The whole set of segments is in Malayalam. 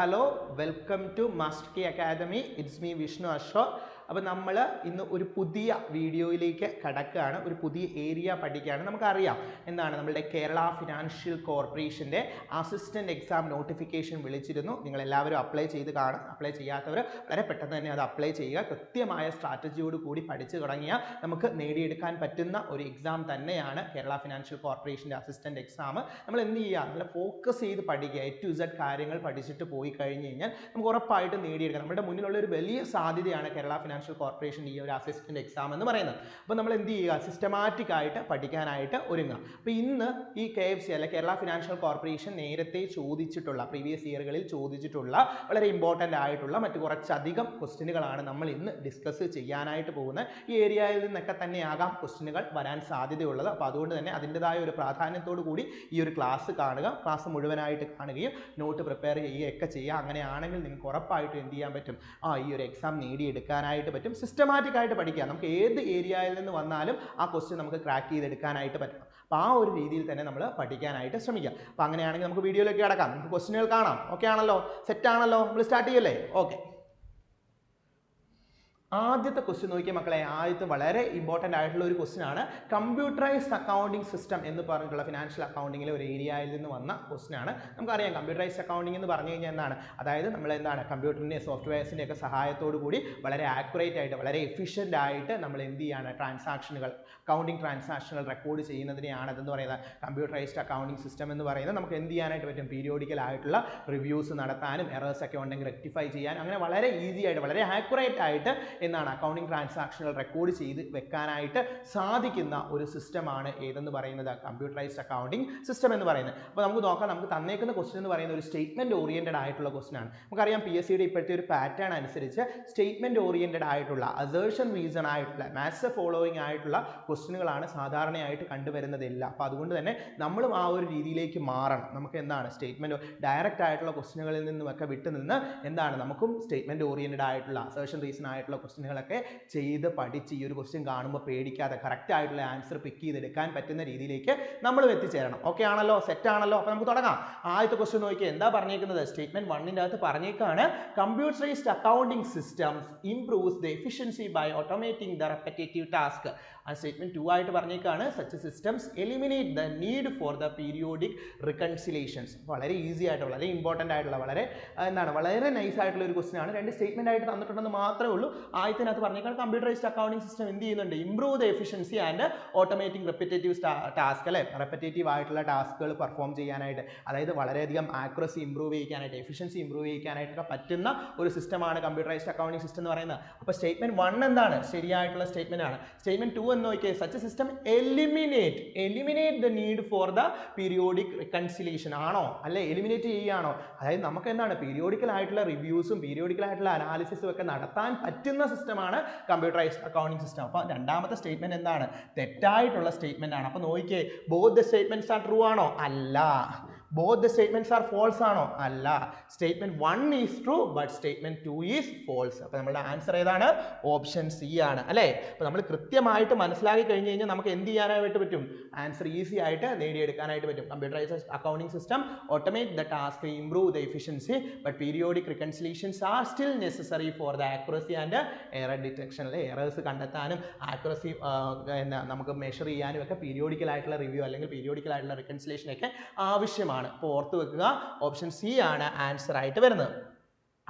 Hello, welcome to Master Key Academy. It's me Vishnu Ashwa. അപ്പോൾ നമ്മൾ ഇന്ന് ഒരു പുതിയ വീഡിയോയിലേക്ക് കടക്കുകയാണ് ഒരു പുതിയ ഏരിയ പഠിക്കുകയാണ് നമുക്കറിയാം എന്താണ് നമ്മുടെ കേരള ഫിനാൻഷ്യൽ കോർപ്പറേഷൻ്റെ അസിസ്റ്റൻറ്റ് എക്സാം നോട്ടിഫിക്കേഷൻ വിളിച്ചിരുന്നു നിങ്ങൾ എല്ലാവരും അപ്ലൈ ചെയ്ത് കാണും അപ്ലൈ ചെയ്യാത്തവർ വളരെ പെട്ടെന്ന് തന്നെ അത് അപ്ലൈ ചെയ്യുക കൃത്യമായ സ്ട്രാറ്റജിയോട് കൂടി പഠിച്ചു തുടങ്ങിയാൽ നമുക്ക് നേടിയെടുക്കാൻ പറ്റുന്ന ഒരു എക്സാം തന്നെയാണ് കേരള ഫിനാൻഷ്യൽ കോർപ്പറേഷൻ്റെ അസിസ്റ്റൻറ്റ് എക്സാം നമ്മൾ എന്ത് ചെയ്യുക നല്ല ഫോക്കസ് ചെയ്ത് പഠിക്കുക എ ടു ഇസഡ് കാര്യങ്ങൾ പഠിച്ചിട്ട് പോയി കഴിഞ്ഞ് കഴിഞ്ഞാൽ നമുക്ക് ഉറപ്പായിട്ടും നേടിയെടുക്കാം നമ്മുടെ മുന്നിലുള്ള ഒരു വലിയ സാധ്യതയാണ് കേരള ഫിനാൻഷ്യൽ ഫിനാൻഷ്യൽ കോർപ്പറേഷൻ ഈ ഒരു അസിസ്റ്റൻ്റ് എക്സാം എന്ന് പറയുന്നത് അപ്പോൾ നമ്മൾ എന്ത് ചെയ്യുക സിസ്റ്റമാറ്റിക് ആയിട്ട് പഠിക്കാനായിട്ട് ഒരുങ്ങുക അപ്പോൾ ഇന്ന് ഈ കെ എഫ് സി അല്ലെ കേരള ഫിനാൻഷ്യൽ കോർപ്പറേഷൻ നേരത്തെ ചോദിച്ചിട്ടുള്ള പ്രീവിയസ് ഇയറുകളിൽ ചോദിച്ചിട്ടുള്ള വളരെ ഇമ്പോർട്ടൻ്റ് ആയിട്ടുള്ള മറ്റ് കുറച്ചധികം ക്വസ്റ്റ്യനുകളാണ് നമ്മൾ ഇന്ന് ഡിസ്കസ് ചെയ്യാനായിട്ട് പോകുന്നത് ഈ ഏരിയയിൽ നിന്നൊക്കെ തന്നെയാകാം ക്വസ്റ്റ്യനുകൾ വരാൻ സാധ്യതയുള്ളത് അപ്പോൾ അതുകൊണ്ട് തന്നെ അതിൻ്റെതായ ഒരു പ്രാധാന്യത്തോടു കൂടി ഈ ഒരു ക്ലാസ് കാണുക ക്ലാസ് മുഴുവനായിട്ട് കാണുകയും നോട്ട് പ്രിപ്പയർ ചെയ്യുകയൊക്കെ ചെയ്യുക അങ്ങനെയാണെങ്കിൽ നിങ്ങൾക്ക് ഉറപ്പായിട്ടും എന്ത് ചെയ്യാൻ പറ്റും ആ ഈ ഒരു എക്സാം നേടിയെടുക്കാനായിട്ട് ചെയ്യാനായിട്ട് പറ്റും സിസ്റ്റമാറ്റിക് ആയിട്ട് പഠിക്കാം നമുക്ക് ഏത് ഏരിയയിൽ നിന്ന് വന്നാലും ആ ക്വസ്റ്റ്യൻ നമുക്ക് ക്രാക്ക് ചെയ്തെടുക്കാനായിട്ട് പറ്റും അപ്പോൾ ആ ഒരു രീതിയിൽ തന്നെ നമ്മൾ പഠിക്കാനായിട്ട് ശ്രമിക്കാം അപ്പോൾ അങ്ങനെയാണെങ്കിൽ നമുക്ക് വീഡിയോയിലേക്ക് കിടക്കാം നമുക്ക് ക്വസ്റ്റിനുകൾ കാണാം ഓക്കെ ആണല്ലോ സെറ്റ് ആണല്ലോ നമ്മൾ സ്റ്റാർട്ട് ചെയ്യല്ലേ ഓക്കെ ആദ്യത്തെ ക്വസ്റ്റ്യൻ നോക്കിയ മക്കളെ ആദ്യത്തെ വളരെ ഇമ്പോർട്ടൻ്റ് ആയിട്ടുള്ള ഒരു ക്വസ്റ്റ്യൻ ആണ് കമ്പ്യൂട്ടറൈസ്ഡ് അക്കൗണ്ടിംഗ് സിസ്റ്റം എന്ന് പറഞ്ഞിട്ടുള്ള ഫിനാൻഷ്യൽ അക്കൗണ്ടിങ്ങിലെ ഒരു ഏരിയയിൽ നിന്ന് വന്ന ക്വസ്റ്റ്യൻ ആണ് നമുക്കറിയാം കമ്പ്യൂട്ടറൈസ്ഡ് അക്കൗണ്ടിംഗ് എന്ന് പറഞ്ഞു കഴിഞ്ഞാൽ എന്താണ് അതായത് നമ്മൾ എന്താണ് കമ്പ്യൂട്ടറിൻ്റെ സോഫ്റ്റ്വെയർസിൻ്റെ ഒക്കെ സഹായത്തോടു കൂടി വളരെ ആക്യുറേറ്റ് ആയിട്ട് വളരെ എഫിഷ്യൻ്റ് ആയിട്ട് നമ്മൾ എന്ത് ചെയ്യാണ് ട്രാൻസാക്ഷനുകൾ അക്കൗണ്ടിംഗ് ട്രാൻസാക്ഷനുകൾ റെക്കോർഡ് ചെയ്യുന്നതിനെയാണ് അതെന്ന് പറയുന്നത് കമ്പ്യൂട്ടറൈസ്ഡ് അക്കൗണ്ടിംഗ് സിസ്റ്റം എന്ന് പറയുന്നത് നമുക്ക് എന്ത് ചെയ്യാനായിട്ട് പറ്റും പീരിയോഡിക്കൽ ആയിട്ടുള്ള റിവ്യൂസ് നടത്താനും എറേഴ്സ് ഒക്കെ ഉണ്ടെങ്കിൽ റെക്ടിഫൈ ചെയ്യാൻ അങ്ങനെ വളരെ ഈസി ആയിട്ട് വളരെ ആക്യുറേറ്റ് ആയിട്ട് എന്നാണ് അക്കൗണ്ടിങ് ട്രാൻസാക്ഷനുകൾ റെക്കോർഡ് ചെയ്ത് വെക്കാനായിട്ട് സാധിക്കുന്ന ഒരു സിസ്റ്റമാണ് ഏതെന്ന് പറയുന്നത് കമ്പ്യൂട്ടറൈസ്ഡ് അക്കൗണ്ടിങ് സിസ്റ്റം എന്ന് പറയുന്നത് അപ്പോൾ നമുക്ക് നോക്കാം നമുക്ക് തന്നേക്കുന്ന ക്വസ്റ്റൻ എന്ന് പറയുന്ന ഒരു സ്റ്റേറ്റ്മെൻറ്റ് ഓറിയൻറ്റഡ് ആയിട്ടുള്ള ക്വസ്റ്റൻ ആണ് നമുക്കറിയാം പി എസ് സിയുടെ ഇപ്പോഴത്തെ ഒരു പാറ്റേൺ അനുസരിച്ച് സ്റ്റേറ്റ്മെൻറ്റ് ഓറിയൻറ്റഡ് ആയിട്ടുള്ള അസേർഷൻ റീസൺ ആയിട്ടുള്ള മാത്സ് ഫോളോയിങ് ആയിട്ടുള്ള ക്വസ്റ്റ്യനുകളാണ് സാധാരണയായിട്ട് കണ്ടുവരുന്നതില്ല അപ്പോൾ അതുകൊണ്ട് തന്നെ നമ്മളും ആ ഒരു രീതിയിലേക്ക് മാറണം നമുക്ക് എന്താണ് സ്റ്റേറ്റ്മെൻറ്റ് ഡയറക്റ്റ് ആയിട്ടുള്ള ക്വസ്റ്റ്യനുകളിൽ നിന്നുമൊക്കെ വിട്ടുനിന്ന് എന്താണ് നമുക്കും സ്റ്റേറ്റ്മെൻറ്റ് ഓറിയൻറ്റഡ് ആയിട്ടുള്ള അസേർഷൻ റീസൺ ആയിട്ടുള്ള ക്വസ്റ്റ്യനുകളൊക്കെ ചെയ്ത് പഠിച്ച് ഈ ഒരു ക്വസ്റ്റ്യൻ കാണുമ്പോൾ പേടിക്കാതെ കറക്റ്റ് ആയിട്ടുള്ള ആൻസർ പിക്ക് ചെയ്തെടുക്കാൻ പറ്റുന്ന രീതിയിലേക്ക് നമ്മൾ എത്തിച്ചേരണം ഓക്കെ ആണല്ലോ സെറ്റ് ആണല്ലോ അപ്പോൾ നമുക്ക് തുടങ്ങാം ആദ്യത്തെ ക്വസ്റ്റ്യൻ നോക്കി എന്താ പറഞ്ഞേക്കുന്നത് സ്റ്റേറ്റ്മെന്റ് വണ്ണിൻ്റെ അകത്ത് പറഞ്ഞേക്കാണ് computerised accounting systems improves the efficiency by automating the repetitive task ആ സ്റ്റേറ്റ്മെൻറ്റ് ടു ആയിട്ട് പറഞ്ഞേക്കാണ് such systems eliminate the need for the periodic reconciliations വളരെ ഈസി ആയിട്ട് വളരെ ഇമ്പോർട്ടൻ്റ് ആയിട്ടുള്ള വളരെ എന്താണ് വളരെ നൈസ് ആയിട്ടുള്ള ഒരു ക്വസ്റ്റ്യൻ ആണ് രണ്ട് സ്റ്റേറ്റ്മെൻ്റ് ആയിട്ട് തന്നിട്ടുണ്ടെന്ന് മാത്രമേ ഉള്ളൂ ആദ്യത്തിനകത്ത് പറഞ്ഞേക്കാൾ കമ്പ്യൂട്ടറൈസ്ഡ് അക്കൗണ്ടിംഗ് സിസ്റ്റം എന്ത് ചെയ്യുന്നുണ്ട് improve the efficiency and automating repetitive task അല്ലേ റെപ്പറ്റേറ്റീവ് ആയിട്ടുള്ള ടാസ്കുകൾ പെർഫോം ചെയ്യാനായിട്ട് അതായത് വളരെയധികം ആക്രസി ഇംപ്രൂവ് ചെയ്യാനായിട്ട് എഫിഷ്യൻസി ഇംപ്രൂവ് ചെയ്യാനായിട്ടൊക്കെ പറ്റുന്ന ഒരു സിസ്റ്റമാണ് കമ്പ്യൂട്ടറൈസ്ഡ് അക്കൗണ്ടിംഗ് സിസ്റ്റം എന്ന് പറയുന്നത് അപ്പോൾ സ്റ്റേറ്റ്മെൻറ്റ് വൺ എന്താണ് ശരിയായിട്ടുള്ള സ്റ്റേറ്റ്മെൻറ്റ് ആണ് സ്റ്റേറ്റ്മെൻറ്റ് ടു ഒന്ന് നോക്കിയാൽ such system eliminate eliminate the need for the periodic reconciliation ആണോ അല്ലെ എലിമിനേറ്റ് ചെയ്യുകയാണോ അതായത് നമുക്ക് എന്താണ് പീരിയോഡിക്കൽ ആയിട്ടുള്ള റിവ്യൂസും പീരിയോഡിക്കൽ ആയിട്ടുള്ള അനാലിസിസും ഒക്കെ നടത്താൻ പറ്റുന്ന സിസ്റ്റമാണ് കമ്പ്യൂട്ടറൈസ് അക്കൗണ്ടിംഗ് സിസ്റ്റം അപ്പോൾ രണ്ടാമത്തെ സ്റ്റേറ്റ്മെന്റ് എന്താണ് തെറ്റായിട്ടുള്ള സ്റ്റേറ്റ്മെന്റ് ആണ് അപ്പോൾ നോക്കിയേ both the statements are true ആണോ അല്ല both the statements are false ആണോ അല്ല statement one is true but statement two is false അപ്പോൾ നമ്മുടെ ആൻസർ ഏതാണ് ഓപ്ഷൻ സി ആണ് അല്ലേ അപ്പോൾ നമ്മൾ കൃത്യമായിട്ട് മനസ്സിലാക്കി കഴിഞ്ഞ് കഴിഞ്ഞാൽ നമുക്ക് എന്ത് ചെയ്യാനായിട്ട് പറ്റും ആൻസർ ഈസി ആയിട്ട് നേടിയെടുക്കാനായിട്ട് പറ്റും computerise accounting system automate the task improve the efficiency but periodic reconciliations are still necessary for the accuracy and error detection അല്ലെ എറേഴ്സ് കണ്ടെത്താനും ആക്യുറസി എന്താ നമുക്ക് മെഷർ ചെയ്യാനും ഒക്കെ പീരിയോഡിക്കലായിട്ടുള്ള റിവ്യൂ അല്ലെങ്കിൽ പീരിയോഡിക്കലായിട്ടുള്ള റിക്കൺസിലേഷനൊക്കെ ആവശ്യമാണ് ആണ് അപ്പോൾ ഓർത്ത് വെക്കുക ഓപ്ഷൻ സി ആണ് ആൻസർ ആയിട്ട് വരുന്നത്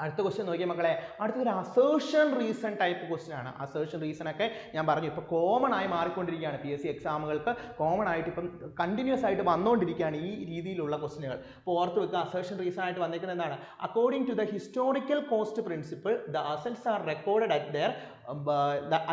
അടുത്ത ക്വസ്റ്റ്യൻ നോക്കിയ മക്കളെ അടുത്തൊരു അസേർഷൻ റീസൺ ടൈപ്പ് ക്വസ്റ്റ്യൻ ആണ് അസേർഷൻ റീസൺ ഒക്കെ ഞാൻ പറഞ്ഞു ഇപ്പോൾ കോമൺ ആയി മാറിക്കൊണ്ടിരിക്കുകയാണ് പി എസ് സി എക്സാമുകൾക്ക് കോമൺ ആയിട്ട് ഇപ്പം കണ്ടിന്യൂസ് ആയിട്ട് വന്നുകൊണ്ടിരിക്കുകയാണ് ഈ രീതിയിലുള്ള ക്വസ്റ്റ്യനുകൾ അപ്പോൾ ഓർത്ത് വെക്കുക അസേർഷൻ റീസൺ ആയിട്ട് വന്നിരിക്കുന്നത് എന്താണ് according to the historical cost principle the assets are recorded at their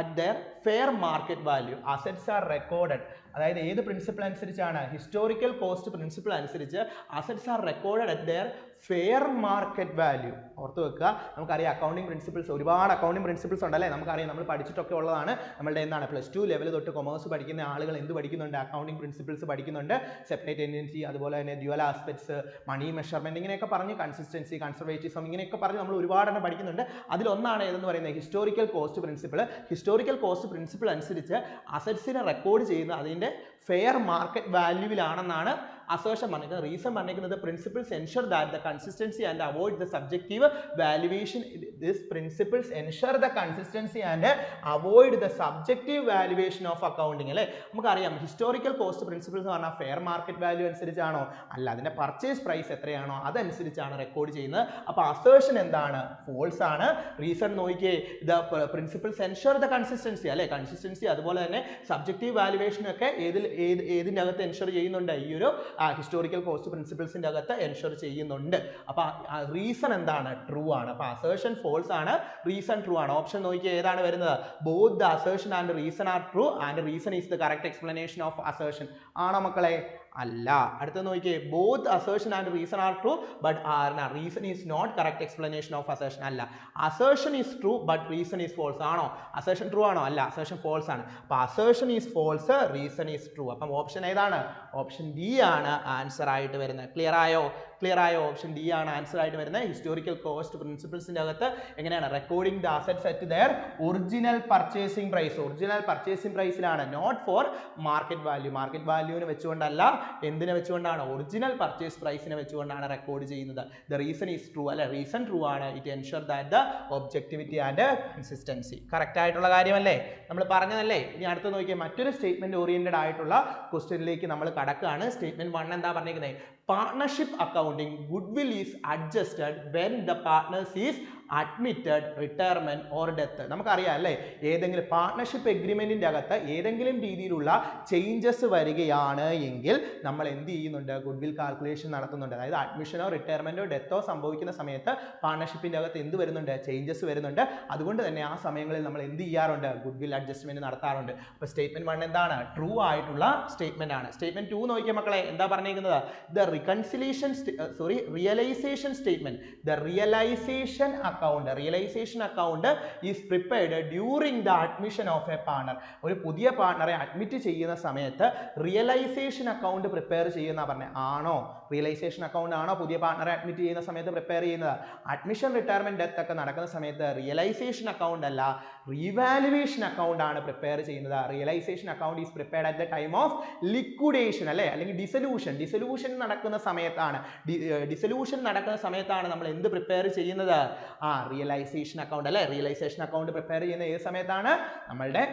at their fair market value assets are recorded അതായത് ഏത് പ്രിൻസിപ്പിൾ അനുസരിച്ചാണ് ഹിസ്റ്റോറിക്കൽ കോസ്റ്റ് പ്രിൻസിപ്പിൾ അനുസരിച്ച് assets are recorded at their fair market value ഓർത്ത് വെക്കുക നമുക്കറിയാം അക്കൗണ്ടിങ് പ്രിൻസിപ്പിൾസ് ഒരുപാട് അക്കൗണ്ടിങ് പ്രിൻസിപ്പിൾസ് ഉണ്ടല്ലേ നമുക്കറിയാം നമ്മൾ പഠിച്ചിട്ടൊക്കെ ഉള്ളതാണ് നമ്മളുടെ എന്താണ് പ്ലസ് ടു ലെവൽ തൊട്ട് കൊമേഴ്സ് പഠിക്കുന്ന ആളുകൾ എന്ത് പഠിക്കുന്നുണ്ട് അക്കൗണ്ടിങ് പ്രിൻസിപ്പിൾസ് പഠിക്കുന്നുണ്ട് സെപ്പറേറ്റ് ടെൻഡൻസി അതുപോലെ തന്നെ ഡ്യുവൽ ആസ്പെക്ട്സ് മണി മെഷർമെൻറ്റ് ഇങ്ങനെയൊക്കെ പറഞ്ഞ് കൺസിസ്റ്റൻസി കൺസർവേറ്റിസം ഇങ്ങനെയൊക്കെ പറഞ്ഞ് നമ്മൾ ഒരുപാടെണ്ണം പഠിക്കുന്നുണ്ട് അതിലൊന്നാണ് ഏതെന്ന് പറയുന്നത് historical cost principle historical cost principle അനുസരിച്ച് അസറ്റ്സിനെ റെക്കോർഡ് ചെയ്യുന്ന അതിൻ്റെ ഫെയർ മാർക്കറ്റ് വാല്യൂവിലാണെന്നാണ് അസേഷൻ പറഞ്ഞിരിക്കുന്നത് റീസൺ പറഞ്ഞിരിക്കുന്നത് principles ensure that the consistency and avoid the subjective valuation this principles ensure the consistency and avoid the subjective valuation of accounting അല്ലേ നമുക്കറിയാം ഹിസ്റ്റോറിക്കൽ കോസ്റ്റ് പ്രിൻസിപ്പിൾസ് എന്ന് പറഞ്ഞാൽ ഫെയർ മാർക്കറ്റ് വാല്യൂ അനുസരിച്ചാണോ അല്ല അതിൻ്റെ പർച്ചേസ് പ്രൈസ് എത്രയാണോ അതനുസരിച്ചാണ് റെക്കോർഡ് ചെയ്യുന്നത് അപ്പോൾ അസേഷൻ എന്താണ് ഫോൾസ് ആണ് റീസൺ നോക്കിയേ the principles ensure the consistency അല്ലേ കൺസിസ്റ്റൻസി അതുപോലെ തന്നെ സബ്ജക്റ്റീവ് വാലുവേഷനൊക്കെ ഏതിൽ ഏത് ഏതിൻ്റെ അകത്ത് എൻഷുർ ചെയ്യുന്നുണ്ട് ഈ ഒരു ഹിസ്റ്റോറിക്കൽ കോസ്റ്റ് പ്രിൻസിപ്പിൾസിൻ്റെ അകത്ത് എൻഷുർ ചെയ്യുന്നുണ്ട് അപ്പോൾ റീസൺ എന്താണ് ട്രൂ ആണ് അപ്പോൾ അസേഷൻ ഫോൾസ് ആണ് റീസൺ ട്രൂ ആണ് ഓപ്ഷൻ നോക്കിയാൽ ഏതാണ് വരുന്നത് both the assertion and reason are true and reason is the correct explanation of assertion ആണോ മക്കളെ അല്ല അടുത്ത നോക്കിയേ both assertion and reason are true but are നാ reason is not correct explanation of assertion അല്ല assertion is true but reason is false ആണോ അസേഷൻ ട്രൂ ആണോ അല്ല അസേഷൻ ഫോൾസ് ആണ് അപ്പോൾ assertion is false reason is true അപ്പം ഓപ്ഷൻ ഏതാണ് ഓപ്ഷൻ ഡി ആണ് ആൻസർ ആയിട്ട് വരുന്നത് ക്ലിയർ ആയോ ക്ലിയർ ആയ ഓപ്ഷൻ ഡി ആണ് ആൻസർ ആയിട്ട് വരുന്നത് ഹിസ്റ്റോറിക്കൽ കോസ്റ്റ് പ്രിൻസിപ്പിൾസിൻ്റെ അകത്ത് എങ്ങനെയാണ് recording the assets at their original purchasing price original purchasing പ്രൈസിലാണ് not for market value market വാല്യൂവിനെ വെച്ചുകൊണ്ടല്ല എന്തിനെ വെച്ചുകൊണ്ടാണ് ഒറിജിനൽ പർച്ചേസ് പ്രൈസിനെ വെച്ചുകൊണ്ടാണ് റെക്കോർഡ് ചെയ്യുന്നത് ദ റീസൺ ഈസ് ട്രൂ അല്ലെ റീസൺ ട്രൂ ആണ് it ensure that the objectivity and consistency correct ആയിട്ടുള്ള കാര്യമല്ലേ നമ്മൾ പറഞ്ഞതല്ലേ ഇനി അടുത്ത് നോക്കിയാൽ മറ്റൊരു സ്റ്റേറ്റ്മെന്റ് ഓറിയന്റഡ് ആയിട്ടുള്ള ക്വസ്റ്റ്യനിലേക്ക് നമ്മൾ കടക്കുകയാണ് സ്റ്റേറ്റ്മെന്റ് വൺ എന്താ പറഞ്ഞിരിക്കുന്നത് partnership accounting goodwill is adjusted when the partners is admitted retirement or death നമുക്കറിയാം അല്ലേ ഏതെങ്കിലും പാർട്ട്ണർഷിപ്പ് എഗ്രിമെൻറ്റിൻ്റെ അകത്ത് ഏതെങ്കിലും രീതിയിലുള്ള ചേഞ്ചസ് വരികയാണ് എങ്കിൽ നമ്മൾ എന്ത് ചെയ്യുന്നുണ്ട് ഗുഡ് വിൽ കാൽക്കുലേഷൻ നടത്തുന്നുണ്ട് അതായത് അഡ്മിഷനോ റിട്ടയർമെൻറ്റോ ഡെത്തോ സംഭവിക്കുന്ന സമയത്ത് പാർട്ണർഷിപ്പിൻ്റെ അകത്ത് എന്ത് വരുന്നുണ്ട് ചേഞ്ചസ് വരുന്നുണ്ട് അതുകൊണ്ട് തന്നെ ആ സമയങ്ങളിൽ നമ്മൾ എന്ത് ചെയ്യാറുണ്ട് ഗുഡ് വിൽ അഡ്ജസ്റ്റ്മെൻറ്റ് നടത്താറുണ്ട് അപ്പോൾ സ്റ്റേറ്റ്മെൻറ്റ് വൺ എന്താണ് ട്രൂ ആയിട്ടുള്ള സ്റ്റേറ്റ്മെൻ്റ് ആണ് സ്റ്റേറ്റ്മെൻറ്റ് ടു നോക്കിയ മക്കളെ എന്താ പറഞ്ഞിരിക്കുന്നത് the reconciliation sorry realisation statement the realisation account realisation account is prepared during the admission of a partner ഒരു പുതിയ പാർട്ണറെ അഡ്മിറ്റ് ചെയ്യുന്ന സമയത്ത് റിയലൈസേഷൻ അക്കൗണ്ട് പ്രിപ്പയർ ചെയ്യുന്ന പറഞ്ഞത് ആണോ റിയലൈസേഷൻ അക്കൗണ്ട് ആണോ പുതിയ പാർട്ണറെ അഡ്മിറ്റ് ചെയ്യുന്ന സമയത്ത് പ്രിപ്പയർ ചെയ്യുന്നത് അഡ്മിഷൻ റിട്ടയർമെൻറ്റ് ഡെത്ത് ഒക്കെ നടക്കുന്ന സമയത്ത് റിയലൈസേഷൻ അക്കൗണ്ട് അല്ല റീവാലുവേഷൻ അക്കൗണ്ട് ആണ് പ്രിപ്പയർ ചെയ്യുന്നത് realisation account is prepared at the time of liquidation അല്ലേ അല്ലെങ്കിൽ ഡിസൊല്യൂഷൻ ഡിസൊല്യൂഷൻ നടക്കുന്ന സമയത്താണ് ഡിസൊല്യൂഷൻ നടക്കുന്ന സമയത്താണ് നമ്മൾ എന്ത് പ്രിപ്പയർ ചെയ്യുന്നത് ആ റിയലൈസേഷൻ അക്കൗണ്ട് അല്ലേ റിയലൈസേഷൻ അക്കൗണ്ട് പ്രിപ്പയർ ചെയ്യുന്ന ഏത് സമയത്താണ് നമ്മളുടെ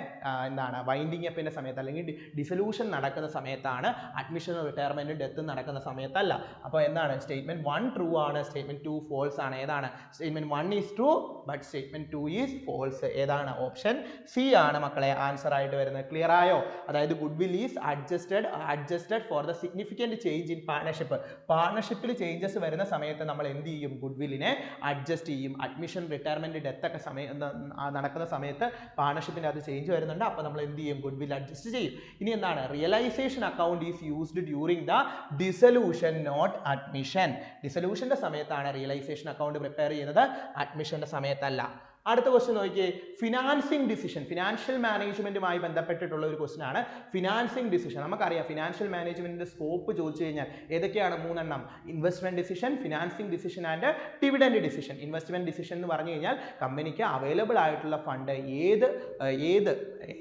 എന്താണ് വൈൻഡിങ് അപ്പിൻ്റെ സമയത്ത് അല്ലെങ്കിൽ ഡിസൊല്യൂഷൻ നടക്കുന്ന സമയത്താണ് അഡ്മിഷൻ റിട്ടയർമെൻറ്റും ഡെത്തും നടക്കുന്ന സമയത്ത് അല്ല അപ്പോൾ എന്താണ് സ്റ്റേറ്റ്മെൻറ്റ് വൺ ട്രൂ ആണ് സ്റ്റേറ്റ്മെൻറ്റ് ടു ഫോൾസ് ആണ് ഏതാണ് statement one is true but statement two is false ഏതാണ് ഓപ്ഷൻ സി ആണ് മക്കളെ ആൻസർ ആയിട്ട് വരുന്നത് ക്ലിയർ ആയോ അതായത് goodwill is adjusted adjusted for the significant change in partnership പാർട്ണർഷിപ്പിൽ changes വരുന്ന സമയത്ത് നമ്മൾ എന്ത് ചെയ്യും ഗുഡ് വില്ലിനെ അഡ്ജസ്റ്റ് ചെയ്യും അഡ്മിഷൻ റിട്ടയർമെൻറ്റ് ഡെത്ത് ഒക്കെ സമയം നടക്കുന്ന സമയത്ത് പാർട്ണർഷിപ്പിൻ്റെ അത് ചേഞ്ച് വരുന്നുണ്ട് അപ്പോൾ നമ്മൾ എന്ത് ചെയ്യും ഗുഡ് വിൽ അഡ്ജസ്റ്റ് ചെയ്യും ഇനി എന്താണ് realisation account is used during the dissolution dissolution not admission ഡിസൊല്യൂഷൻ്റെ സമയത്താണ് റിയലൈസേഷൻ അക്കൗണ്ട് പ്രിപ്പയർ ചെയ്യുന്നത് അഡ്മിഷൻ്റെ സമയത്തല്ല അടുത്ത ക്വസ്റ്റ്യൻ നോക്കിയേ ഫിനാൻസിങ് ഡിസിഷൻ ഫിനാൻഷ്യൽ മാനേജ്മെന്റുമായി ബന്ധപ്പെട്ടിട്ടുള്ള ഒരു ക്വസ്റ്റ്യൻ ആണ് ഫിനാൻസിങ് ഡിസിഷൻ നമുക്കറിയാം ഫിനാൻഷ്യൽ മാനേജ്മെന്റിന്റെ സ്കോപ്പ് ചോദിച്ചു കഴിഞ്ഞാൽ ഏതൊക്കെയാണ് മൂന്നെണ്ണം investment decision financing decision and dividend decision investment decision എന്ന് പറഞ്ഞു കഴിഞ്ഞാൽ കമ്പനിക്ക് അവൈലബിൾ ആയിട്ടുള്ള ഫണ്ട് ഏത് ഏത്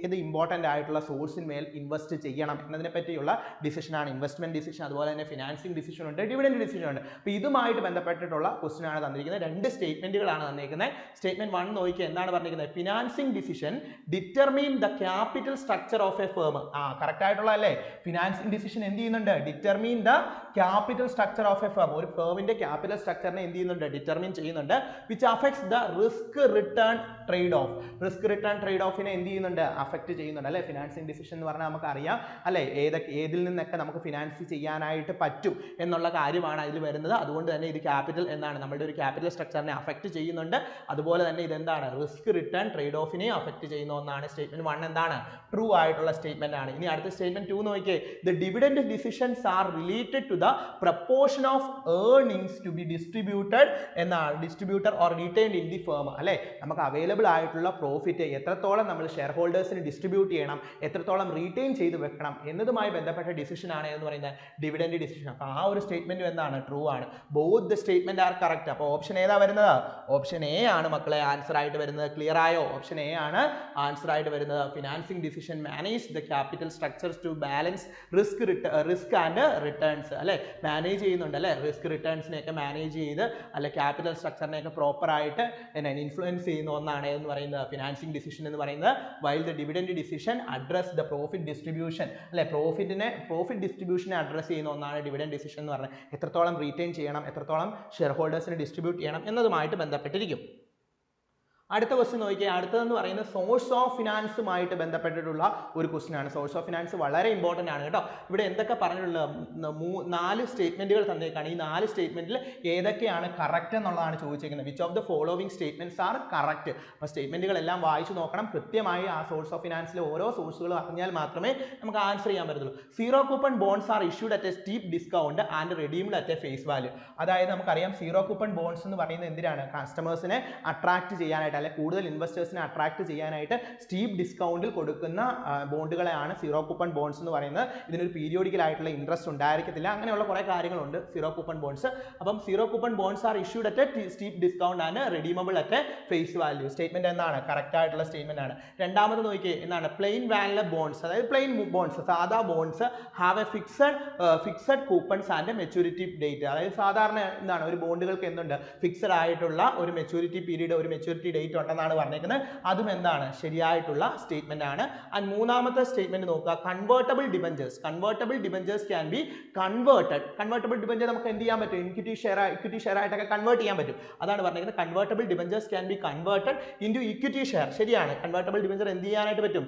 ഏത് ഇമ്പോർട്ടൻ്റ് ആയിട്ടുള്ള സോഴ്സിന്മേൽ ഇൻവെസ്റ്റ് ചെയ്യണം എന്നതിനെ പറ്റിയുള്ള ഡിസിഷനാണ് ഇൻവെസ്റ്റ്മെന്റ് ഡിസിഷൻ അതുപോലെ തന്നെ ഫിനാൻസിങ് ഡിസിഷൻ ഉണ്ട് ഡിവിഡൻഡ് ഡിസിഷൻ ഉണ്ട് അപ്പോൾ ഇതുമായിട്ട് ബന്ധപ്പെട്ടിട്ടുള്ള ക്വസ്റ്റ്യൻ ആണ് തന്നിരിക്കുന്നത് രണ്ട് സ്റ്റേറ്റ്മെന്റുകളാണ് തന്നിരിക്കുന്നത് സ്റ്റേറ്റ്മെന്റ് വൺ എന്ന് നോക്കിയാൽ എന്താണ് പറഞ്ഞിരിക്കുന്നത് financing decision determine the capital structure of a firm ആ കറക്റ്റ് ആയിട്ടുള്ള അല്ലേ ഫിനാൻസിങ് ഡിസിഷൻ എന്ത് ചെയ്യുന്നുണ്ട് determine the capital structure of a firm ഒരു ഫേമിന്റെ ക്യാപിറ്റൽ സ്ട്രക്ചറിനെ എന്ത് ചെയ്യുന്നുണ്ട് ഡിറ്റർമിൻ ചെയ്യുന്നുണ്ട് which affects the risk return trade off risk return trade ഓഫിനെ എന്ത് ചെയ്യുന്നുണ്ട് അഫക്ട് ചെയ്യുന്നുണ്ട് അല്ലെ ഫിനാൻസിങ് ഡിസിഷൻ എന്ന് പറഞ്ഞാൽ നമുക്കറിയാം അല്ലെ ഏതൊക്കെ ഏതിൽ നിന്നൊക്കെ നമുക്ക് ഫിനാൻസ് ചെയ്യാനായിട്ട് പറ്റും എന്നുള്ള കാര്യമാണ് അതിൽ വരുന്നത് അതുകൊണ്ട് തന്നെ ഇത് ക്യാപിറ്റൽ എന്നാണ് നമ്മുടെ ഒരു ക്യാപിറ്റൽ സ്ട്രക്ചറിനെ അഫക്ട് ചെയ്യുന്നുണ്ട് അതുപോലെ തന്നെ ഇതെന്താണ് റിസ്ക് റിട്ടേൺ ട്രേഡ് ഓഫിനെ അഫക്ട് ചെയ്യുന്ന ഒന്നാണ് സ്റ്റേറ്റ്മെന്റ് വൺ എന്താണ് ട്രൂ ആയിട്ടുള്ള സ്റ്റേറ്റ്മെന്റ് ആണ് ഇനി അടുത്ത സ്റ്റേറ്റ്മെന്റ് ടു നോക്കിയേ the dividend decisions are related to the proportion of earnings to be distributed എന്നാണ് distributor or retained in the firm അല്ലേ നമുക്ക് അവൈലബിൾ ആയിട്ടുള്ള പ്രോഫിറ്റ് എത്രത്തോളം നമ്മൾ ഷെയർ ഹോൾഡേഴ്സിന് ഡിസ്ട്രിബ്യൂട്ട് ചെയ്യണം എത്രത്തോളം റീറ്റെയിൻ ചെയ്ത് വെക്കണം എന്നതുമായി ബന്ധപ്പെട്ട ഡിസിഷൻ ആണ് എന്ന് പറയുന്നത് ഡിവിഡൻഡ് ഡിസിഷൻ അപ്പോൾ ആ ഒരു സ്റ്റേറ്റ്മെൻറ്റും എന്താണ് ട്രൂ ആണ് both the statement are correct അപ്പോൾ ഓപ്ഷൻ ഏതാ വരുന്നത് ഓപ്ഷൻ എ ആണ് മക്കളെ ആൻസർ ആയിട്ട് വരുന്നത് ക്ലിയർ ആയോ ഓപ്ഷൻ എ ആണ് ആൻസർ ആയിട്ട് വരുന്നത് financing decision manage the capital structures to balance risk return risk and returns അല്ലേ അല്ലേ മാനേജ് ചെയ്യുന്നുണ്ട് അല്ലേ റിസ്ക് റിട്ടേൺസിനെയൊക്കെ മാനേജ് ചെയ്ത് അല്ലെ ക്യാപിറ്റൽ സ്ട്രക്ചറിനെയൊക്കെ പ്രോപ്പറായിട്ട് എന്നെ ഇൻഫ്ലുവൻസ് ചെയ്യുന്ന ഒന്നാണ് എന്ന് പറയുന്നത് ഫിനാൻസിങ് ഡിസിഷൻ എന്ന് പറയുന്നത് while the dividend decision address the profit distribution അല്ലെ പ്രോഫിറ്റിനെ പ്രോഫിറ്റ് ഡിസ്ട്രിബ്യൂഷനെ അഡ്രസ് ചെയ്യുന്ന ഒന്നാണ് ഡിവിഡൻഡ് ഡിസിഷൻ എന്ന് പറയുന്നത് എത്രത്തോളം റീറ്റെയിൻ ചെയ്യണം എത്രത്തോളം ഷെയർ ഹോൾഡേഴ്സിന് ഡിസ്ട്രിബ്യൂട്ട് ചെയ്യണം എന്നതുമായിട്ട് ബന്ധപ്പെട്ടിരിക്കും അടുത്ത ക്വസ്റ്റ്യൻ നോക്കിയാൽ അടുത്തതെന്ന് പറയുന്നത് സോഴ്സ് ഓഫ് ഫിനാൻസുമായിട്ട് ബന്ധപ്പെട്ടിട്ടുള്ള ഒരു ക്വസ്റ്റ്യൻ ആണ് സോഴ്സ് ഓഫ് ഫിനാൻസ് വളരെ ഇമ്പോർട്ടൻ്റ് ആണ് കേട്ടോ ഇവിടെ എന്തൊക്കെ പറഞ്ഞിട്ടുള്ള മൂ നാല് സ്റ്റേറ്റ്മെൻറ്റുകൾ തന്നേക്കാണ് ഈ നാല് സ്റ്റേറ്റ്മെൻറ്റിൽ ഏതൊക്കെയാണ് കറക്റ്റ് എന്നുള്ളതാണ് ചോദിച്ചിരിക്കുന്നത് which of the following statements are correct അപ്പോൾ സ്റ്റേറ്റ്മെൻറ്റുകളെല്ലാം വായിച്ചു നോക്കണം കൃത്യമായി ആ സോഴ്സ് ഓഫ് ഫിനാൻസിലെ ഓരോ സോഴ്സുകളും അറിഞ്ഞാൽ മാത്രമേ നമുക്ക് ആൻസർ ചെയ്യാൻ പറ്റുള്ളൂ zero coupon bonds are issued at a steep discount and redeemed at a face value അതായത് നമുക്കറിയാം സീറോ കൂപ്പൺ ബോൺസ് എന്ന് പറയുന്നത് എന്തിനാണ് കസ്റ്റമേഴ്സിനെ അട്രാക്ട് ചെയ്യാനായിട്ട് ചെയ്യാനായിട്ട് അല്ലെങ്കിൽ കൂടുതൽ ഇൻവെസ്റ്റേഴ്സിനെ അട്രാക്ട് ചെയ്യാനായിട്ട് സ്റ്റീപ്പ് ഡിസ്കൗണ്ടിൽ കൊടുക്കുന്ന ബോണ്ടുകളെയാണ് സീറോ കൂപ്പൺ ബോൺസ് എന്ന് പറയുന്നത് ഇതിനൊരു പീരിയോഡിക്കൽ ആയിട്ടുള്ള ഇൻട്രസ്റ്റ് ഉണ്ടായിരിക്കത്തില്ല അങ്ങനെയുള്ള കുറേ കാര്യങ്ങളുണ്ട് സീറോ കൂപ്പൺ ബോൺസ് അപ്പം zero coupon bonds are issued at steep discount ആണ് redeemable at face value statement എന്നാണ് കറക്റ്റ് ആയിട്ടുള്ള സ്റ്റേറ്റ്മെന്റ് ആണ് രണ്ടാമത് നോക്കിയേ എന്താണ് പ്ലെയിൻ വാനില ബോൺസ് അതായത് പ്ലെയിൻ ബോൺസ് സാധാ bonds have a fixed fixed coupons and maturity date അതായത് സാധാരണ എന്താണ് ഒരു ബോണ്ടുകൾക്ക് എന്തുണ്ട് ഫിക്സഡ് ആയിട്ടുള്ള ഒരു മെച്ചൂരിറ്റി പീരീഡ് ഒരു മെച്ചൂരിറ്റി ഡേറ്റ് ഡേറ്റ് ഉണ്ടെന്നാണ് പറഞ്ഞേക്കുന്നത് അതും എന്താണ് ശരിയായിട്ടുള്ള സ്റ്റേറ്റ്മെന്റ് ആണ് ആൻഡ് മൂന്നാമത്തെ സ്റ്റേറ്റ്മെന്റ് നോക്കുക convertible debentures convertible debentures can be converted convertible debenture നമുക്ക് എന്ത് ചെയ്യാൻ പറ്റും ഇക്വിറ്റി ഷെയർ ഇക്വിറ്റി ഷെയർ ആയിട്ടൊക്കെ കൺവേർട്ട് ചെയ്യാൻ പറ്റും അതാണ് പറഞ്ഞേക്കുന്നത് convertible debentures can be converted into equity share ശരിയാണ് കൺവേർട്ടബിൾ ഡിബഞ്ചർ എന്ത് ചെയ്യാനായിട്ട് പറ്റും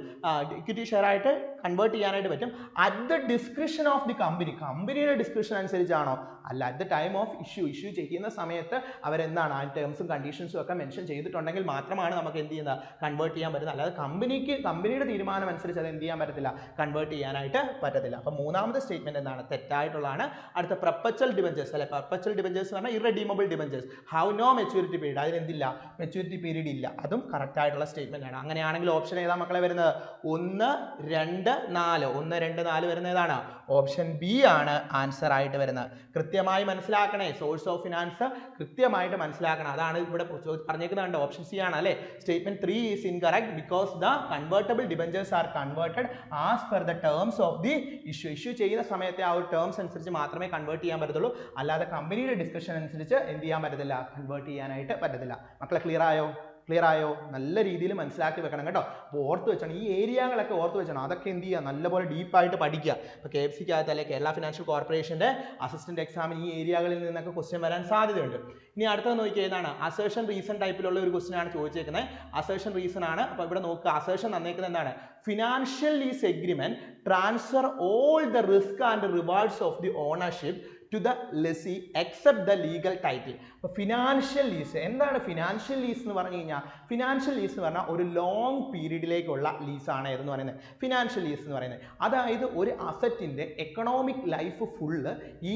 ഇക്വിറ്റി ഷെയർ ആയിട്ട് കൺവേർട്ട് ചെയ്യാനായിട്ട് പറ്റും at the description of the company കമ്പനിയുടെ ഡിസ്ക്രിപ്ഷൻ അനുസരിച്ചാണോ അല്ല at the time of issue issue ചെയ്യുന്ന സമയത്ത് അവരെന്താണ് ആ ടേംസും കണ്ടീഷൻസും ഒക്കെ മെൻഷൻ ചെയ്തിട്ടുണ്ടെങ്കിൽ മാത്രമാണ് നമുക്ക് എന്ത് ചെയ്യുന്നത് കൺവേർട്ട് ചെയ്യാൻ പറ്റുന്നത് അല്ലാതെ കമ്പനിക്ക് കമ്പനിയുടെ തീരുമാനം അനുസരിച്ച് അത് എന്ത് ചെയ്യാൻ പറ്റത്തില്ല കൺവേർട്ട് ചെയ്യാനായിട്ട് പറ്റത്തില്ല അപ്പോൾ മൂന്നാമത്തെ സ്റ്റേറ്റ്മെന്റ് എന്താണ് തെറ്റായിട്ടുള്ളതാണ് അടുത്ത പ്രപ്പച്ചൽ ഡിബഞ്ചേഴ്സ് അല്ലെ പ്രപ്പച്ചൽ ഡിബഞ്ചേഴ്സ് എന്ന് പറഞ്ഞാൽ irredeemable debentures have no maturity period അതിനെന്തില്ല maturity period ഇല്ല അതും കറക്റ്റ് ആയിട്ടുള്ള സ്റ്റേറ്റ്മെന്റ് ആണ് അങ്ങനെയാണെങ്കിൽ ഓപ്ഷൻ ഏതാ മക്കളെ വരുന്നത് ഒന്ന് രണ്ട് നാല് ഒന്ന് രണ്ട് നാല് വരുന്ന ഏതാണ് ഓപ്ഷൻ ബി ആണ് ആൻസർ ആയിട്ട് വരുന്നത് കൃത്യമായി മനസ്സിലാക്കണേ സോഴ്സ് ഓഫ് ഫിനാൻസ് കൃത്യമായിട്ട് മനസ്സിലാക്കണം അതാണ് ഇവിടെ പറഞ്ഞേക്കുന്നത് ഓപ്ഷൻ സി ആണ് അല്ലേ statement three is incorrect because the convertible debentures are converted as per the terms of the issue issue ചെയ്യുന്ന സമയത്തെ ആ ഒരു ടേംസ് അനുസരിച്ച് മാത്രമേ കൺവേർട്ട് ചെയ്യാൻ പറ്റത്തുള്ളൂ അല്ലാതെ കമ്പനിയുടെ ഡിസ്കഷൻ അനുസരിച്ച് എന്ത് ചെയ്യാൻ പറ്റത്തില്ല കൺവേർട്ട് ചെയ്യാനായിട്ട് പറ്റത്തില്ല മക്കളെ ക്ലിയർ ആയോ ക്ലിയർ ആയോ നല്ല രീതിയിൽ മനസ്സിലാക്കി വെക്കണം കേട്ടോ അപ്പോൾ ഓർത്ത് വെച്ചണം ഈ ഏരിയകളൊക്കെ ഓർത്ത് വെച്ചാണ് അതൊക്കെ എന്ത് ചെയ്യുക നല്ലപോലെ ഡീപ്പായിട്ട് പഠിക്കുക ഇപ്പോൾ കെ എഫ് അകത്ത് അല്ലെങ്കിൽ കേരള ഫിനാൻഷ്യൽ കോർപ്പറേഷൻ്റെ അസിസ്റ്റൻറ്റ് എക്സാമിന് ഈ ഏരിയകളിൽ നിന്നൊക്കെ ക്വസ്റ്റ്യൻ വരാൻ സാധ്യതയുണ്ട് ഇനി അടുത്തത് നോക്കിയാൽ ഏതാണ് അസേഷൻ റീസൺ ടൈപ്പിലുള്ള ഒരു ക്വസ്റ്റ്യൻ ആണ് ചോദിച്ചേക്കുന്നത് അസേഷൻ റീസൺ ആണ് അപ്പോൾ ഇവിടെ നോക്കുക അസേഷൻ തന്നേക്കുന്നത് എന്താണ് financial lease agreement transfer all the risk and rewards of the ownership to the lessee except the legal title അപ്പോൾ ഫിനാൻഷ്യൽ ലീസ് എന്താണ് ഫിനാൻഷ്യൽ ലീസ് എന്ന് പറഞ്ഞു കഴിഞ്ഞാൽ ഫിനാൻഷ്യൽ ലീസ് എന്ന് പറഞ്ഞാൽ ഒരു ലോങ് പീരീഡിലേക്കുള്ള ലീസാണ് എന്ന് പറയുന്നത് ഫിനാൻഷ്യൽ ലീസ് എന്ന് പറയുന്നത് അതായത് ഒരു അസറ്റിൻ്റെ എക്കണോമിക് ലൈഫ് ഫുള്ള് ഈ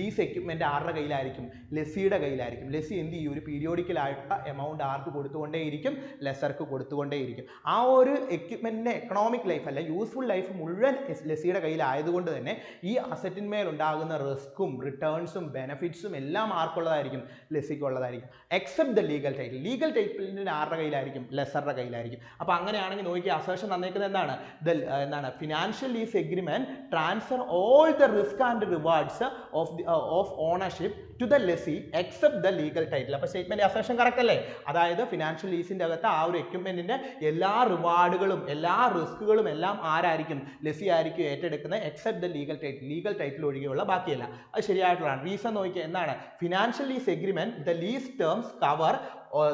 ലീസ് എക്യുപ്മെൻ്റ് ആരുടെ കയ്യിലായിരിക്കും ലെസിയുടെ കയ്യിലായിരിക്കും ലെസി എന്ത് ചെയ്യും ഒരു പീരിയോഡിക്കലായിട്ടുള്ള എമൗണ്ട് ആർക്ക് കൊടുത്തുകൊണ്ടേയിരിക്കും ലെസർക്ക് കൊടുത്തുകൊണ്ടേയിരിക്കും ആ ഒരു എക്യുപ്മെൻറ്റിൻ്റെ എക്കണോമിക് ലൈഫ് അല്ല യൂസ്ഫുൾ ലൈഫ് മുഴുവൻ ലെസിയുടെ കയ്യിലായതുകൊണ്ട് തന്നെ ഈ അസറ്റിന്മേലുണ്ടാകുന്ന റിസ്ക്കും റിട്ടേൺസും ബെനഫിറ്റ്സും എല്ലാം ആർക്കുള്ളതായിരിക്കും ലെസ്സിക്കുള്ളതായിരിക്കും except the legal title legal ടൈറ്റിലിൻ്റെ ആരുടെ കയ്യിലായിരിക്കും ലെസറുടെ കയ്യിലായിരിക്കും അപ്പോൾ അങ്ങനെയാണെങ്കിൽ നോക്കി അസേഷൻ തന്നേക്കുന്നത് എന്താണ് ദ എന്താണ് financial lease agreement transfer all the risk and rewards of the of ownership to the lessee except the legal title അപ്പോൾ സ്റ്റേറ്റ്മെന്റ് അസേഷൻ കറക്റ്റ് അല്ലേ അതായത് ഫിനാൻഷ്യൽ ലീസിൻ്റെ അകത്ത് ആ ഒരു എക്യുപ്മെൻറ്റിൻ്റെ എല്ലാ റിവാർഡുകളും എല്ലാ റിസ്ക്കുകളും എല്ലാം ആരായിരിക്കും ലെസി ആയിരിക്കും ഏറ്റെടുക്കുന്നത് except the legal title legal title ഒഴികെയുള്ള ബാക്കിയല്ല അത് ശരിയായിട്ടുള്ളതാണ് റീസൺ നോക്കിയാൽ എന്താണ് financial lease agreement the lease terms cover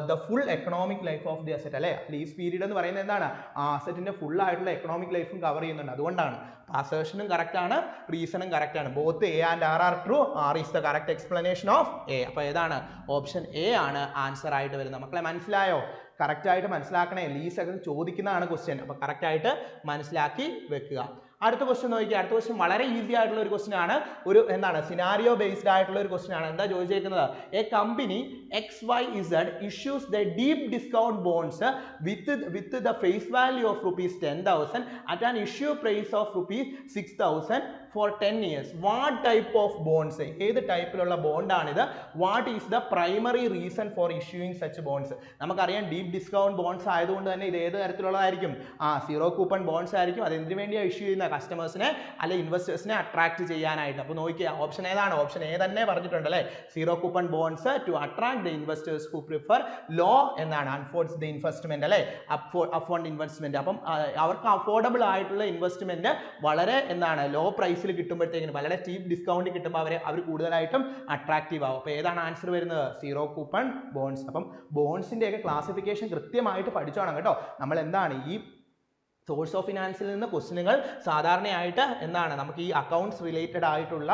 the full economic life of the asset അല്ലേ ലീസ് പീരീഡ് എന്ന് പറയുന്നത് എന്താണ് ആ അസറ്റിൻ്റെ ഫുൾ ആയിട്ടുള്ള എക്കണോമിക് ലൈഫും കവർ ചെയ്യുന്നുണ്ട് അതുകൊണ്ടാണ് അസേഷനും കറക്റ്റാണ് റീസണും കറക്റ്റാണ് both A and R R true R is the correct explanation of A അപ്പോൾ ഏതാണ് ഓപ്ഷൻ എ ആണ് ആൻസർ ആയിട്ട് വരുന്നത് മക്കളെ മനസ്സിലായോ കറക്റ്റായിട്ട് മനസ്സിലാക്കണേ ലീസ് ഒക്കെ ചോദിക്കുന്നതാണ് ക്വസ്റ്റ്യൻ അപ്പോൾ കറക്റ്റായിട്ട് മനസ്സിലാക്കി വെക്കുക അടുത്ത ക്വസ്റ്റ്യൻ നോക്കിയാൽ അടുത്ത ക്വസ്റ്റ്യൻ വളരെ ഈസി ആയിട്ടുള്ള ഒരു ക്വസ്റ്റ്യൻ ആണ് ഒരു എന്താണ് സിനാരിയോ ബേസ്ഡ് ആയിട്ടുള്ള ഒരു ക്വസ്റ്റ്യൻ ആണ് എന്താ ചോദിച്ചേക്കുന്നത് A company X Y Z issues the deep discount bonds with with the face value of rupees ten thousand at an issue price of rupees six thousand for ten years what type of bonds ഏത് ടൈപ്പിലുള്ള ബോണ്ടാണിത് what is the primary reason for issuing such bonds നമുക്കറിയാം ഡീപ്പ് ഡിസ്കൗണ്ട് ബോൺസ് ആയതുകൊണ്ട് തന്നെ ഇത് ഏത് തരത്തിലുള്ളതായിരിക്കും ആ സീറോ കൂപ്പൺ ബോൺസ് ആയിരിക്കും അതെന്തിനു വേണ്ടിയാണ് ഇഷ്യൂ ചെയ്യുന്ന കസ്റ്റമേഴ്സിനെ അല്ലെ ഇൻവെസ്റ്റേഴ്സിനെ അട്രാക്ട് ചെയ്യാനായിട്ട് അപ്പോൾ നോക്കിയ ഓപ്ഷൻ ഏതാണ് ഓപ്ഷൻ ഏ തന്നെ പറഞ്ഞിട്ടുണ്ട് അല്ലേ zero coupon bonds to attract the investors who prefer low എന്നാണ് അൺഫോർഡ്സ് ദ ഇൻവെസ്റ്റ്മെന്റ് അല്ലേ അഫോ അഫോർഡ് ഇൻവെസ്റ്റ്മെന്റ് അപ്പം അവർക്ക് അഫോർഡബിൾ ആയിട്ടുള്ള ഇൻവെസ്റ്റ്മെന്റ് വളരെ എന്താണ് ലോ പ്രൈസ് പ്രൈസിൽ കിട്ടുമ്പോഴത്തേക്കും വളരെ ചീപ്പ് ഡിസ്കൗണ്ട് കിട്ടുമ്പോൾ അവരെ അവർ കൂടുതലായിട്ടും അട്രാക്റ്റീവ് ആവും അപ്പോൾ ഏതാണ് ആൻസർ വരുന്നത് സീറോ കൂപ്പൺ ബോൺസ് അപ്പം ബോൺസിൻ്റെയൊക്കെ ക്ലാസിഫിക്കേഷൻ കൃത്യമായിട്ട് പഠിച്ചോണം കേട്ടോ നമ്മൾ എന്താണ് ഈ സോഴ്സ് ഓഫ് ഫിനാൻസിൽ നിന്ന് ക്വസ്റ്റിനുകൾ സാധാരണയായിട്ട് എന്താണ് നമുക്ക് ഈ അക്കൗണ്ട്സ് റിലേറ്റഡ് ആയിട്ടുള്ള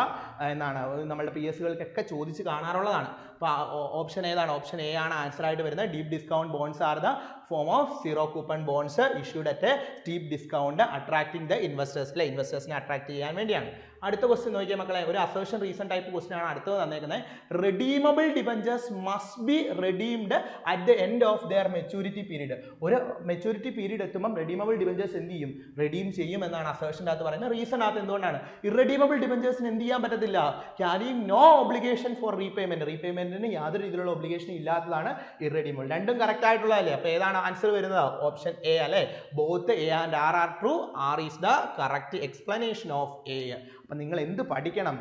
എന്താണ് നമ്മുടെ പി എസ് സികൾക്കൊക്കെ ചോദിച്ച് കാണാറുള്ളതാണ് അപ്പോൾ ഓപ്ഷൻ ഏതാണ് ഓപ്ഷൻ എ ആണ് ആൻസർ ആയിട്ട് വരുന്നത് deep discount bonds are the form of zero coupon bonds issued at deep discount attracting the investors അല്ലെ ഇൻവെസ്റ്റേഴ്സിനെ അട്രാക്ട് ചെയ്യാൻ വേണ്ടിയാണ് അടുത്ത ക്വസ്റ്റ്യൻ നോക്കിയാൽ മക്കളെ ഒരു അസോഷൻ റീസൺ ടൈപ്പ് ക്വസ്റ്റ്യൻ ആണ് അടുത്തത് തന്നേക്കുന്നത് redeemable debentures must be redeemed at the end of their maturity period ഒരു മെച്യൂരിറ്റി പീരീഡ് എത്തുമ്പോൾ റെഡീമബിൾ ഡിബഞ്ചേഴ്സ് എന്ത് ചെയ്യും റെഡീം ചെയ്യും എന്നാണ് അസോഷൻ്റെ അകത്ത് പറയുന്നത് റീസൺ അകത്ത് എന്തുകൊണ്ടാണ് ഇറെഡീമബിൾ ഡിബഞ്ചേഴ്സിന് എന്ത് ചെയ്യാൻ പറ്റത്തില്ല carrying no obligation for repayment റീപേയ്മെൻറ്റിന് യാതൊരു രീതിയിലുള്ള ഒബ്ലിഗേഷൻ ഇല്ലാത്തതാണ് ഇറെഡീമബിൾ രണ്ടും കറക്റ്റ് ആയിട്ടുള്ളതല്ലേ അപ്പോൾ ഏതാണ് ആൻസർ വരുന്നത് ഓപ്ഷൻ എ അല്ലേ both A and R R true R is the correct explanation of A അപ്പം നിങ്ങൾ എന്ത് പഠിക്കണം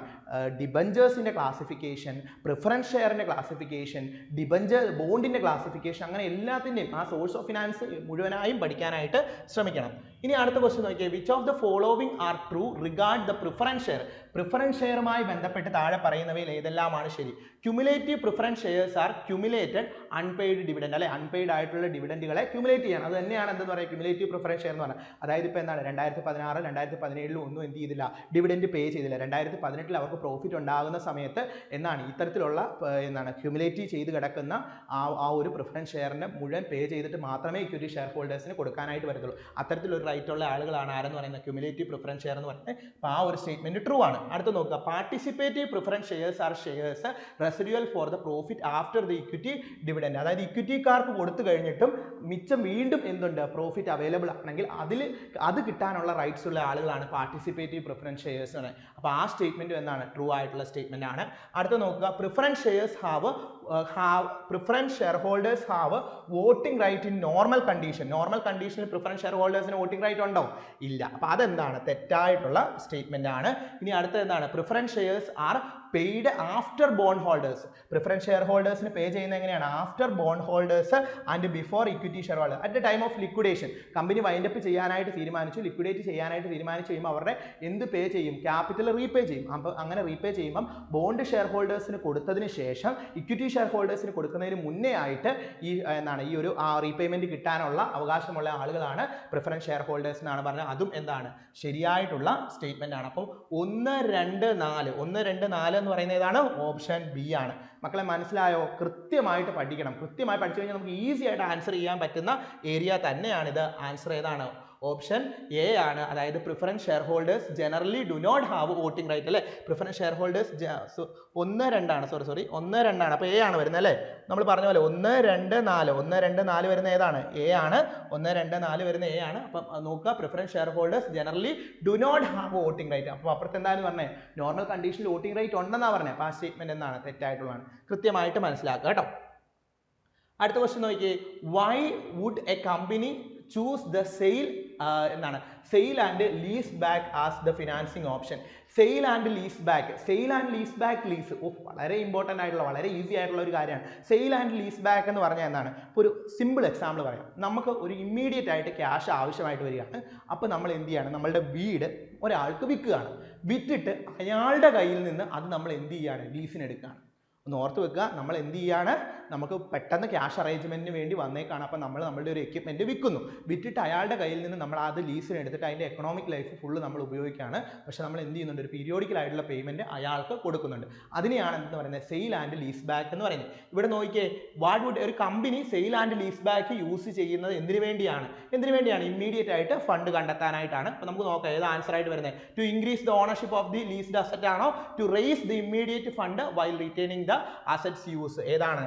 ഡിബഞ്ചേഴ്സിൻ്റെ ക്ലാസിഫിക്കേഷൻ പ്രിഫറൻസ് ഷെയറിൻ്റെ ക്ലാസിഫിക്കേഷൻ ഡിബഞ്ചർ ബോണ്ടിൻ്റെ ക്ലാസിഫിക്കേഷൻ അങ്ങനെ എല്ലാത്തിൻ്റെയും ആ സോഴ്സ് ഓഫ് ഫിനാൻസ് മുഴുവനായും പഠിക്കാനായിട്ട് ശ്രമിക്കണം ഇനി അടുത്ത ക്വസ്റ്റ്യൻ നോക്കിയേ which of the following are true regard the preference share preference ഷെയറുമായി ബന്ധപ്പെട്ട് താഴെ പറയുന്നവയിൽ ഏതെല്ലാമാണ് ശരി cumulative preference shares are cumulated unpaid dividend അല്ലെ അൺപെയ്ഡ് ആയിട്ടുള്ള ഡിവിഡൻഡുകളെ ക്യുമുലേറ്റ് ചെയ്യണം അത് തന്നെയാണ് എന്താ പറയുക ക്യുമുലേറ്റീവ് പ്രിഫറൻസ് ഷെയർ എന്ന് പറഞ്ഞാൽ അതായത് ഇപ്പോൾ എന്താണ് രണ്ടായിരത്തി പതിനാറ് രണ്ടായിരത്തി പതിനേഴിൽ ഒന്നും എന്ത് ചെയ്തില്ല ഡിവിഡൻഡ് പേ ചെയ്തില്ല രണ്ടായിരത്തി പതിനെട്ടിൽ അവർക്ക് പ്രോഫിറ്റ് ഉണ്ടാകുന്ന സമയത്ത് എന്നാണ് ഇത്തരത്തിലുള്ള എന്താണ് ക്യുമുലേറ്റ് ചെയ്ത് കിടക്കുന്ന ആ ആ ഒരു പ്രിഫറൻസ് ഷെയറിന് മുഴുവൻ പേ ചെയ്തിട്ട് മാത്രമേ ഇക്വിറ്റി ഷെയർ ഹോൾഡേഴ്സിന് കൊടുക്കാനായിട്ട് വരത്തുള്ളൂ അത്തരത്തിലൊരു റൈറ്റ് ഉള്ള ആളുകളാണ് ആരെന്ന് പറയുന്നത് ക്യുമുലേറ്റീവ് പ്രിഫറൻസ് ഷെയർ എന്ന് പറയുന്നത് അപ്പോൾ ആ ഒരു സ്റ്റേറ്റ്മെന്റ് ട്രൂ ആണ് അടുത്ത് നോക്കുക participative preference shares are shares residual for the profit after the equity dividend അതായത് ഇക്വിറ്റിക്കാർക്ക് കൊടുത്തു കഴിഞ്ഞിട്ടും മിച്ചം വീണ്ടും എന്തുണ്ട് പ്രോഫിറ്റ് അവൈലബിൾ ആണെങ്കിൽ അതിൽ അത് കിട്ടാനുള്ള റൈറ്റ്സ് ഉള്ള ആളുകളാണ് പാർട്ടിസിപ്പേറ്റീവ് പ്രിഫറൻസ് ഷെയർസ് എന്ന് അപ്പോൾ ആ സ്റ്റേറ്റ്മെന്റ് എന്താണ് ട്രൂ ആയിട്ടുള്ള സ്റ്റേറ്റ്മെന്റ് ആണ് അടുത്ത നോക്കുക preference shares have uh, have preference shareholders have a voting right in normal condition normal condition preference shareholders voting right ഉണ്ടോ ഇല്ല അപ്പോൾ അതെന്താണ് തെറ്റായിട്ടുള്ള സ്റ്റേറ്റ്മെന്റ് ആണ് ഇനി അടുത്ത എന്താണ് preference shares are paid after bond holders preference share ഹോൾഡേഴ്സിന് pay ചെയ്യുന്നത് എങ്ങനെയാണ് after bond holders and before equity share holder at a time of liquidation company wind up ചെയ്യാനായിട്ട് തീരുമാനിച്ചു ലിക്വിഡേറ്റ് ചെയ്യാനായിട്ട് തീരുമാനിച്ചു കഴിയുമ്പോൾ അവരുടെ എന്ത് പേ ചെയ്യും ക്യാപിറ്റൽ റീപേ ചെയ്യും അപ്പോൾ അങ്ങനെ റീപേ ചെയ്യുമ്പം ബോണ്ട് ഷെയർ ഹോൾഡേഴ്സിന് കൊടുത്തതിന് ശേഷം ഇക്വിറ്റി ഷെയർ ഹോൾഡേഴ്സിന് കൊടുക്കുന്നതിന് മുന്നേ ആയിട്ട് ഈ എന്താണ് ഈ ഒരു റീപേയ്മെൻറ്റ് കിട്ടാനുള്ള അവകാശമുള്ള ആളുകളാണ് പ്രിഫറൻസ് ഷെയർ ഹോൾഡേഴ്സ് എന്നാണ് പറഞ്ഞത് അതും എന്താണ് ശരിയായിട്ടുള്ള സ്റ്റേറ്റ്മെൻ്റ് ആണ് അപ്പം ഒന്ന് രണ്ട് നാല് ഒന്ന് രണ്ട് നാല് എന്ന് പറയുന്നത് ഏതാണ് ഓപ്ഷൻ ബി ആണ് മക്കളെ മനസ്സിലായോ കൃത്യമായിട്ട് പഠിക്കണം കൃത്യമായി പഠിച്ചു കഴിഞ്ഞാൽ നമുക്ക് ഈസി ആയിട്ട് ആൻസർ ചെയ്യാൻ പറ്റുന്ന ഏരിയ തന്നെയാണിത് ആൻസർ ഏതാണ് ഓപ്ഷൻ എ ആണ് അതായത് preference share holders generally do not have voting right അല്ലേ പ്രിഫറൻസ് ഷെയർ ഹോൾഡേഴ്സ് ഒന്ന് രണ്ടാണ് സോറി സോറി ഒന്ന് രണ്ടാണ് അപ്പോൾ എ ആണ് വരുന്നത് അല്ലേ നമ്മൾ പറഞ്ഞ പോലെ ഒന്ന് രണ്ട് നാല് ഒന്ന് രണ്ട് നാല് വരുന്ന ഏതാണ് എ ആണ് ഒന്ന് രണ്ട് നാല് വരുന്ന എ ആണ് അപ്പം നോക്കുക preference share holders generally do not have voting right അപ്പോൾ അപ്പുറത്ത് എന്താണ് പറഞ്ഞേ നോർമൽ കണ്ടീഷനിൽ വോട്ടിംഗ് റൈറ്റ് ഉണ്ടെന്നാണ് പറഞ്ഞത് അപ്പോൾ ആ സ്റ്റേറ്റ്മെൻറ്റ് എന്താണ് തെറ്റായിട്ടുള്ളതാണ് കൃത്യമായിട്ട് മനസ്സിലാക്കുക കേട്ടോ അടുത്ത ക്വസ്റ്റ്യൻ നോക്കി why would a company choose the sale എന്താണ് sale and lease back as the financing option sale and lease back sale and lease back lease ഓ വളരെ ഇമ്പോർട്ടൻ്റ് ആയിട്ടുള്ള വളരെ ഈസി ആയിട്ടുള്ള ഒരു കാര്യമാണ് സെയിൽ ആൻഡ് ലീസ് ബാക്ക് എന്ന് പറഞ്ഞാൽ എന്താണ് ഇപ്പോൾ ഒരു സിമ്പിൾ എക്സാമ്പിൾ പറയാം നമുക്ക് ഒരു ഇമ്മീഡിയറ്റ് ആയിട്ട് ക്യാഷ് ആവശ്യമായിട്ട് വരികയാണ് അപ്പോൾ നമ്മൾ എന്ത് ചെയ്യാണ് നമ്മളുടെ വീട് ഒരാൾക്ക് വിൽക്കുകയാണ് വിറ്റിട്ട് അയാളുടെ കയ്യിൽ നിന്ന് അത് നമ്മൾ എന്ത് ചെയ്യാണ് എടുക്കുകയാണ് ഒന്ന് ഓർത്ത് വെക്കുക നമ്മൾ എന്ത് ചെയ്യാണ് നമുക്ക് പെട്ടെന്ന് ക്യാഷ് അറേഞ്ച്മെൻറ്റിന് വേണ്ടി വന്നേക്കാണ് അപ്പോൾ നമ്മൾ നമ്മളുടെ ഒരു എക്യുപ്മെൻറ്റ് വിൽക്കുന്നു വിറ്റിട്ട് അയാളുടെ കയ്യിൽ നിന്ന് നമ്മൾ അത് ലീസിന് എടുത്തിട്ട് അതിൻ്റെ എക്കണോമിക് ലൈഫ് ഫുള്ള് നമ്മൾ ഉപയോഗിക്കുകയാണ് പക്ഷേ നമ്മൾ എന്ത് ചെയ്യുന്നുണ്ട് ഒരു പീരിയോഡിക്കൽ ആയിട്ടുള്ള പേയ്മെൻറ്റ് അയാൾക്ക് കൊടുക്കുന്നുണ്ട് അതിനെയാണ് എന്ന് പറയുന്നത് സെയിൽ ആൻഡ് ലീസ് ബാക്ക് എന്ന് പറയുന്നത് ഇവിടെ നോക്കിയേ വാട്ട് വുഡ് ഒരു company sale and lease back use ചെയ്യുന്നത് എന്തിനു വേണ്ടിയാണ് എന്തിനു വേണ്ടിയാണ് ഇമ്മീഡിയറ്റ് ആയിട്ട് ഫണ്ട് കണ്ടെത്താനായിട്ടാണ് അപ്പോൾ നമുക്ക് നോക്കാം ഏത് ആൻസർ ആയിട്ട് വരുന്നത് to increase the ownership of the leased asset ആണോ to raise the immediate fund while retaining the assets use ഏതാണ്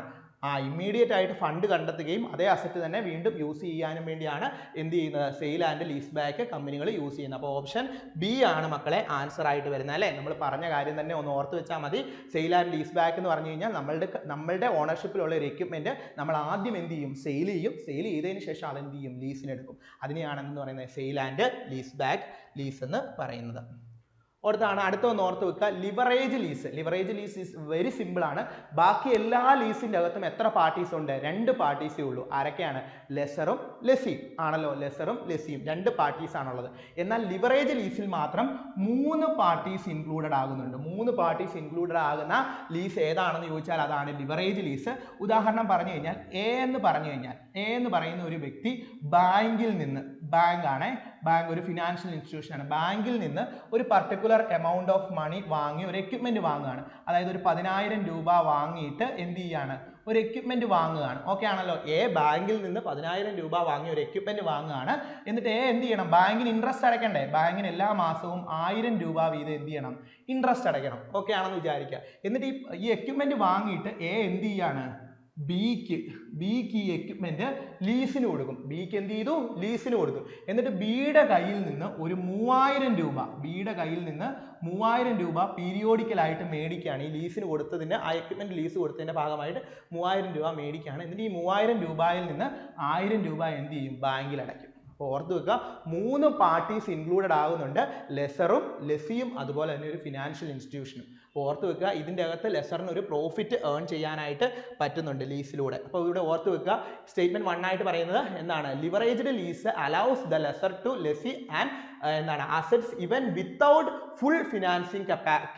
ആ ഇമ്മീഡിയറ്റ് ആയിട്ട് ഫണ്ട് കണ്ടെത്തുകയും അതേ അസറ്റ് തന്നെ വീണ്ടും യൂസ് ചെയ്യാനും വേണ്ടിയാണ് എന്ത് ചെയ്യുന്നത് സെയിൽ ആൻഡ് ലീസ് ബാക്ക് കമ്പനികൾ യൂസ് ചെയ്യുന്നത് അപ്പോൾ ഓപ്ഷൻ ബി ആണ് മക്കളെ ആൻസർ ആയിട്ട് വരുന്നത് അല്ലേ നമ്മൾ പറഞ്ഞ കാര്യം തന്നെ ഒന്ന് ഓർത്ത് വെച്ചാൽ മതി സെയിൽ ആൻഡ് ലീസ് ബാക്ക് എന്ന് പറഞ്ഞു കഴിഞ്ഞാൽ നമ്മളുടെ നമ്മളുടെ ഓണർഷിപ്പിലുള്ള ഒരു എക്യുപ്മെൻറ്റ് നമ്മൾ ആദ്യം എന്ത് ചെയ്യും സെയിൽ ചെയ്യും സെയിൽ ചെയ്തതിന് ശേഷം അതെന്ത് ചെയ്യും ലീസിനെടുക്കും അതിനെയാണ് എന്ന് പറയുന്നത് sale and lease back lease എന്ന് പറയുന്നത് ഓർത്താണ് ഒന്ന് ഓർത്ത് വെക്കുക leverage lease leverage lease is very simple ആണ് ബാക്കി എല്ലാ ലീസിൻ്റെ അകത്തും എത്ര പാർട്ടീസ് ഉണ്ട് രണ്ട് പാർട്ടീസേ ഉള്ളൂ ആരൊക്കെയാണ് ലെസറും ലെസി ആണല്ലോ ലെസറും ലെസിയും രണ്ട് പാർട്ടീസ് ആണുള്ളത് എന്നാൽ ലിവറേജ് ലീസിൽ മാത്രം മൂന്ന് പാർട്ടീസ് ഇൻക്ലൂഡഡ് ആകുന്നുണ്ട് മൂന്ന് പാർട്ടീസ് ഇൻക്ലൂഡഡ് ആകുന്ന ലീസ് ഏതാണെന്ന് ചോദിച്ചാൽ അതാണ് ലിവറേജ് ലീസ് ഉദാഹരണം പറഞ്ഞു കഴിഞ്ഞാൽ എ എന്ന് പറഞ്ഞു കഴിഞ്ഞാൽ എ എന്ന് പറയുന്ന ഒരു വ്യക്തി ബാങ്കിൽ നിന്ന് ബാങ്ക് ആണ് ബാങ്ക് ഒരു ഫിനാൻഷ്യൽ ഇൻസ്റ്റിറ്റ്യൂഷനാണ് ബാങ്കിൽ നിന്ന് ഒരു പർട്ടിക്കുലർ എമൗണ്ട് ഓഫ് മണി വാങ്ങി ഒരു എക്യുപ്മെൻറ്റ് വാങ്ങുകയാണ് അതായത് ഒരു പതിനായിരം രൂപ വാങ്ങിയിട്ട് എന്ത് ചെയ്യാണ് ഒരു എക്യുപ്മെന്റ് വാങ്ങുകയാണ് ഓക്കെ ആണല്ലോ എ ബാങ്കിൽ നിന്ന് പതിനായിരം രൂപ വാങ്ങി ഒരു എക്യുപ്മെന്റ് വാങ്ങുകയാണ് എന്നിട്ട് എ എന്ത് ചെയ്യണം ബാങ്കിന് ഇൻട്രസ്റ്റ് അടയ്ക്കണ്ടേ ബാങ്കിന് എല്ലാ മാസവും ആയിരം രൂപ വീതം എന്ത് ചെയ്യണം ഇൻട്രസ്റ്റ് അടയ്ക്കണം ഓക്കെ ആണെന്ന് വിചാരിക്കുക എന്നിട്ട് ഈ ഈ എക്യുപ്മെൻറ്റ് വാങ്ങിയിട്ട് എ എന്ത് ചെയ്യാണ് ബിക്ക് ബിക്ക് ഈ എക്യുപ്മെന്റ് ലീസിന് കൊടുക്കും ബിക്ക് എന്ത് ചെയ്തു ലീസിന് കൊടുത്തു എന്നിട്ട് ബിയുടെ കയ്യിൽ നിന്ന് ഒരു മൂവായിരം രൂപ ബിയുടെ കയ്യിൽ നിന്ന് മൂവായിരം രൂപ പീരിയോഡിക്കലായിട്ട് മേടിക്കുകയാണ് ഈ ലീസിന് കൊടുത്തതിന് ആ എക്യുപ്മെന്റ് ലീസ് കൊടുത്തതിൻ്റെ ഭാഗമായിട്ട് മൂവായിരം രൂപ മേടിക്കുകയാണ് എന്നിട്ട് ഈ മൂവായിരം രൂപയിൽ നിന്ന് ആയിരം രൂപ എന്ത് ചെയ്യും ബാങ്കിൽ അടയ്ക്കും അപ്പോൾ ഓർത്ത് വെക്കുക മൂന്ന് പാർട്ടീസ് ഇൻക്ലൂഡഡ് ആകുന്നുണ്ട് ലെസറും ലെസിയും അതുപോലെ തന്നെ ഒരു ഫിനാൻഷ്യൽ ഇൻസ്റ്റിറ്റ്യൂഷനും അപ്പോൾ ഓർത്ത് വെക്കുക ഇതിൻ്റെ അകത്ത് ലെസറിന് ഒരു പ്രോഫിറ്റ് ഏൺ ചെയ്യാനായിട്ട് പറ്റുന്നുണ്ട് ലീസിലൂടെ അപ്പോൾ ഇവിടെ ഓർത്ത് വെക്കുക സ്റ്റേറ്റ്മെൻറ്റ് വൺ ആയിട്ട് പറയുന്നത് എന്താണ് leveraged lease allows the lessor to lessee and എന്താണ് assets even without full financing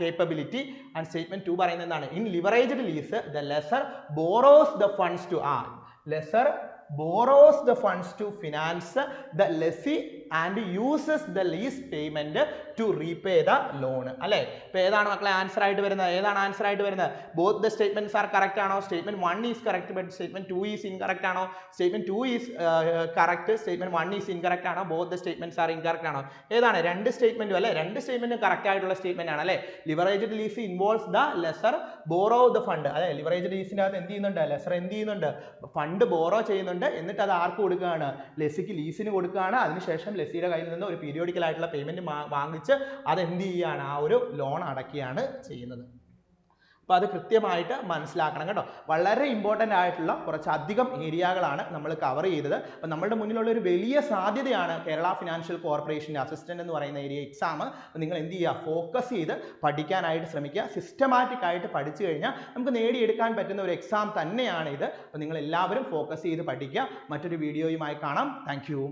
capability and statement two പറയുന്നത് എന്താണ് in leveraged lease the lessor borrows the funds to or lessor borrows the funds to finance the lessee and uses the lease payment to repay the loan അല്ലെ ഇപ്പൊ ഏതാണ് മക്കളെ ആൻസർ ആയിട്ട് വരുന്നത് ഏതാണ് ആൻസർ ആയിട്ട് വരുന്നത് both the statements are correct ആണോ statement one is correct but statement two is incorrect ആണോ statement two is correct statement one is incorrect ആണോ both the statements are incorrect ആണോ ഏതാണ് രണ്ട് സ്റ്റേറ്റ്മെന്റും അല്ലെ രണ്ട് സ്റ്റേറ്റ്മെന്റും കറക്റ്റ് ആയിട്ടുള്ള സ്റ്റേറ്റ്മെന്റ് ആണ് അല്ലെ leverage lease involves the lessor borrow the fund അല്ലെ ലിവറേജ് ലീസിൻ്റെ അകത്ത് എന്ത് ചെയ്യുന്നുണ്ട് ലെസർ എന്ത് ചെയ്യുന്നുണ്ട് ഫണ്ട് ബോറോ ചെയ്യുന്നുണ്ട് എന്നിട്ട് അത് ആർക്ക് കൊടുക്കുകയാണ് ലെസിക്ക് ലീസിന് കൊടുക്കുകയാണ് അതിനുശേഷം ലെസിയുടെ കയ്യിൽ നിന്ന് ഒരു പീരിയോഡിക്കൽ ആയിട്ടുള്ള പേയ്മെൻറ്റ് വാങ്ങിച്ച് അത് എന്ത് ചെയ്യുകയാണ് ആ ഒരു ലോൺ അടക്കുകയാണ് ചെയ്യുന്നത് അപ്പോൾ അത് കൃത്യമായിട്ട് മനസ്സിലാക്കണം കേട്ടോ വളരെ ഇമ്പോർട്ടൻ്റ് ആയിട്ടുള്ള കുറച്ചധികം ഏരിയകളാണ് നമ്മൾ കവർ ചെയ്തത് അപ്പോൾ നമ്മളുടെ മുന്നിലുള്ള ഒരു വലിയ സാധ്യതയാണ് കേരള ഫിനാൻഷ്യൽ കോർപ്പറേഷൻ്റെ അസിസ്റ്റൻ്റ് എന്ന് പറയുന്ന ഏരിയ എക്സാം അപ്പോൾ നിങ്ങൾ എന്ത് ചെയ്യുക ഫോക്കസ് ചെയ്ത് പഠിക്കാനായിട്ട് ശ്രമിക്കുക സിസ്റ്റമാറ്റിക് ആയിട്ട് പഠിച്ചു കഴിഞ്ഞാൽ നമുക്ക് നേടിയെടുക്കാൻ പറ്റുന്ന ഒരു എക്സാം തന്നെയാണ് ഇത് അപ്പോൾ നിങ്ങൾ എല്ലാവരും ഫോക്കസ് ചെയ്ത് പഠിക്കുക മറ്റൊരു വീഡിയോയുമായി കാണാം താങ്ക്